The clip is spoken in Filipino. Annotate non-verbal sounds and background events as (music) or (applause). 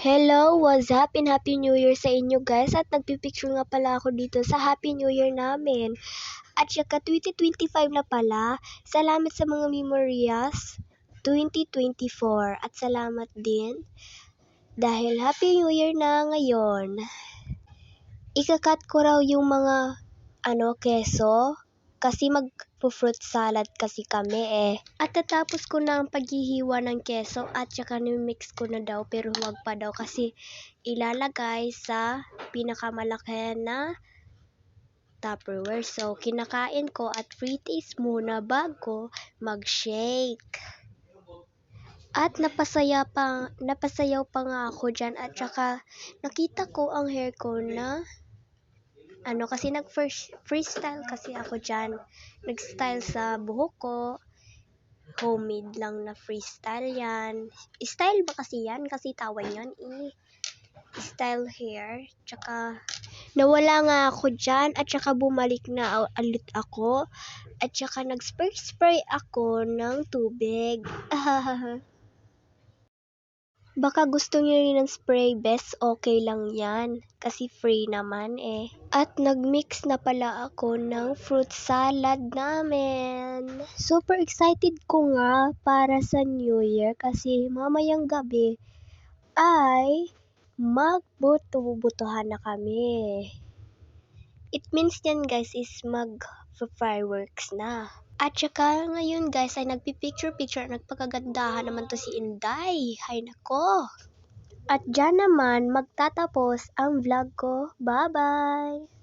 Hello, what's up? And Happy New Year sa inyo guys. At nagpipicture nga pala ako dito sa Happy New Year namin. At saka 2025 na pala, salamat sa mga memorias. 2024 at salamat din. Dahil Happy New Year na ngayon. Ikakat ko raw yung mga ano keso kasi mag fruit salad kasi kami eh. At tatapos ko na ang paghihiwa ng keso at saka mix ko na daw pero huwag pa daw kasi ilalagay sa pinakamalaki na Tupperware. So, kinakain ko at free taste muna bago mag-shake. At napasaya pa, napasayaw pa nga ako dyan at saka nakita ko ang hair ko na ano kasi nag first freestyle kasi ako diyan. Nag-style sa buhok ko. Homemade lang na freestyle 'yan. Style ba kasi 'yan? Kasi tawan 'yan eh. Style hair. Tsaka nawala nga ako diyan at tsaka bumalik na ulit ako. At tsaka nag-spray spray ako ng tubig. (laughs) Baka gusto niyo rin ng spray best, okay lang yan. Kasi free naman eh. At nag-mix na pala ako ng fruit salad namin. Super excited ko nga para sa New Year kasi mamayang gabi ay magbuto-butuhan na kami. It means yan guys is mag fireworks na. At saka ngayon guys ay nagpipicture-picture nagpakagandahan naman to si Inday. Hay nako. At dyan naman magtatapos ang vlog ko. Bye-bye!